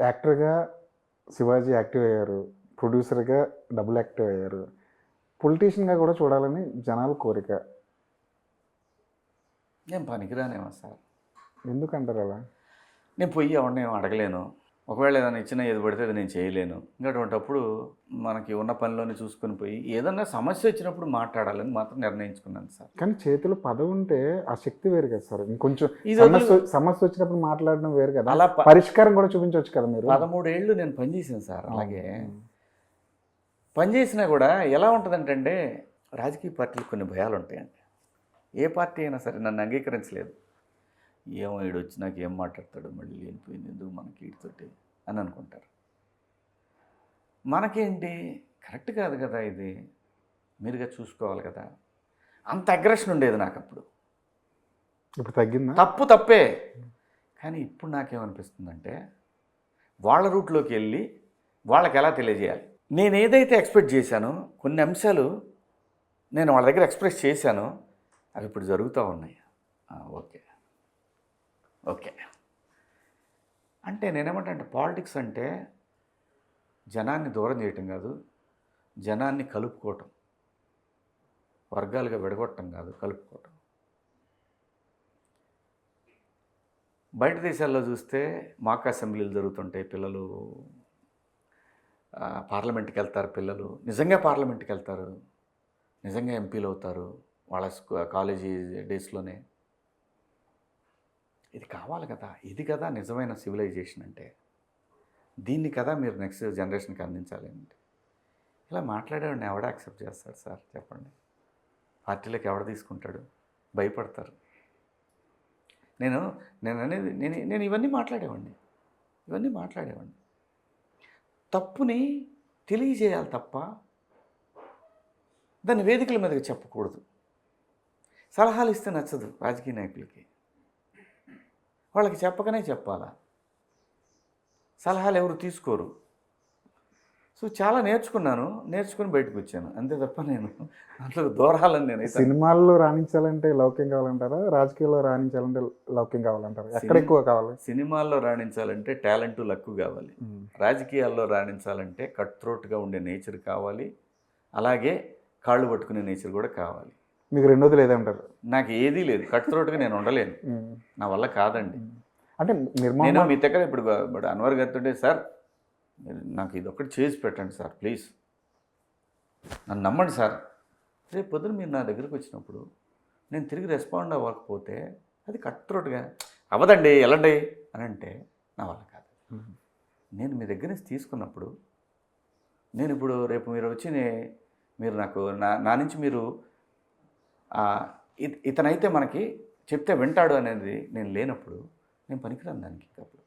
యాక్టర్గా శివాజీ యాక్టివ్ అయ్యారు. ప్రొడ్యూసర్గా డబుల్ యాక్టివ్ అయ్యారు. పొలిటీషియన్గా కూడా చూడాలని జనాల కోరిక. నేను పనికిరానేమో సార్. ఎందుకంటారు అలా? నేను పోయి ఎవరిని అడగలేను. ఒకవేళ ఏదైనా ఇచ్చినా ఏది పడితే అది నేను చేయలేను. ఇంకా అటువంటప్పుడు మనకి ఉన్న పనిలోనే చూసుకొని పోయి ఏదన్నా సమస్య వచ్చినప్పుడు మాట్లాడాలని మాత్రం నిర్ణయించుకున్నాను సార్. కానీ చేతిలో పదవి ఉంటే ఆ శక్తి వేరు కదా సార్. ఇంకొంచెం ఇది సమస్య వచ్చినప్పుడు మాట్లాడడం వేరు కదా. అలా పరిష్కారం కూడా చూపించవచ్చు కదా మీరు? పదమూడేళ్ళు నేను పనిచేసాను సార్ అలాగే. పనిచేసినా కూడా ఎలా ఉంటుందంటే రాజకీయ పార్టీలు కొన్ని భయాలు ఉంటాయండి ఏ పార్టీ అయినా సరే నన్ను అంగీకరించలేదు. ఏమో ఈడు వచ్చి నాకు ఏం మాట్లాడతాడు మళ్ళీ లేనిపోయింది ఎందుకు మనకి వీడితోటి అని అనుకుంటారు. మనకేంటి? కరెక్ట్ కాదు కదా ఇది. మీరుగా చూసుకోవాలి కదా. అంత అగ్రెషన్ ఉండేది నాకు అప్పుడు ఇప్పుడు తగ్గిందా? తప్పు తప్పే. కానీ ఇప్పుడు నాకేమనిపిస్తుందంటే వాళ్ళ రూట్లోకి వెళ్ళి వాళ్ళకి ఎలా తెలియజేయాలి? నేను ఏదైతే ఎక్స్పెక్ట్ చేశానో కొన్ని అంశాలు నేను వాళ్ళ దగ్గర ఎక్స్ప్రెస్ చేశానో అవి ఇప్పుడు జరుగుతూ ఉన్నాయి. ఓకే. ఓకే. అంటే నేనేమంటే అంటే పాలిటిక్స్ అంటే జనాన్ని దూరం చేయటం కాదు జనాన్ని కలుపుకోవటం. వర్గాలుగా విడగొట్టడం కాదు కలుపుకోవటం. బయట దేశాల్లో చూస్తే మాక్ అసెంబ్లీలు జరుగుతుంటాయి పిల్లలు. పార్లమెంట్కి వెళ్తారు పిల్లలు. నిజంగా పార్లమెంట్కి వెళ్తారు. నిజంగా ఎంపీలు అవుతారు. వాళ్ళ స్కూ- కాలేజీ డేస్లోనే. ఇది కావాలి కదా. ఇది కదా నిజమైన సివిలైజేషన్ అంటే. దీన్ని కదా మీరు నెక్స్ట్ జనరేషన్కి అందించాలి అంటే. ఇలా మాట్లాడేవాడిని ఎవడ యాక్సెప్ట్ చేస్తాడు సార్? చెప్పండి. పార్టీలకు ఎవడ తీసుకుంటాడు? భయపడతారు. నేను నేను అనేది నేను నేను ఇవన్నీ మాట్లాడేవాడిని. ఇవన్నీ మాట్లాడేవాడిని. తప్పుని తెలియజేయాలి తప్ప దాన్ని వేదికల మీదకి చెప్పకూడదు. సలహాలు ఇస్తే నచ్చదు రాజకీయ నాయకులకి. వాళ్ళకి చెప్పకనే చెప్పాలా? సలహాలు ఎవరు తీసుకోరు. సో చాలా నేర్చుకున్నాను. నేర్చుకుని బయటకు వచ్చాను. అంతే తప్ప నేను అందులో దూరాలని నేను సినిమాల్లో రాణించాలంటే లౌక్యం కావాలంటారా? రాజకీయాల్లో రాణించాలంటే లౌక్యం కావాలంటారా? ఎక్కడ ఎక్కువ కావాలి? సినిమాల్లో రాణించాలంటే టాలెంట్ లక్కు కావాలి. రాజకీయాల్లో రాణించాలంటే కట్ త్రోట్గా ఉండే నేచర్ కావాలి. అలాగే కాళ్ళు పట్టుకునే నేచర్ కూడా కావాలి. మీకు రెండోది లేదంటారు? నాకు ఏదీ లేదు. కట్ త్రోట్గా నేను ఉండలేను. నా వల్ల కాదండి. అంటే నేను నిర్మాణం మీ దగ్గర ఇప్పుడు ఇప్పుడు అన్వర్ గారితో సార్ నాకు ఇది ఒకటి చేసి పెట్టండి సార్ ప్లీజ్. నన్ను నమ్మండి సార్. రేపు పొద్దున మీరు నా దగ్గరికి వచ్చినప్పుడు నేను తిరిగి రెస్పాండ్ అవ్వకపోతే అది కట్ త్రోట్గా అవ్వదండి వెళ్ళండి అని అంటే నా వల్ల కాదు. నేను మీ దగ్గర నుంచి తీసుకున్నప్పుడు నేను ఇప్పుడు రేపు మీరు వచ్చి మీరు నాకు నా నా నుంచి మీరు ఇతనైతే మనకి చెప్తే వింటాడు అనేది నేను లేనప్పుడు నేను పనికిరాను దానికి అప్పుడు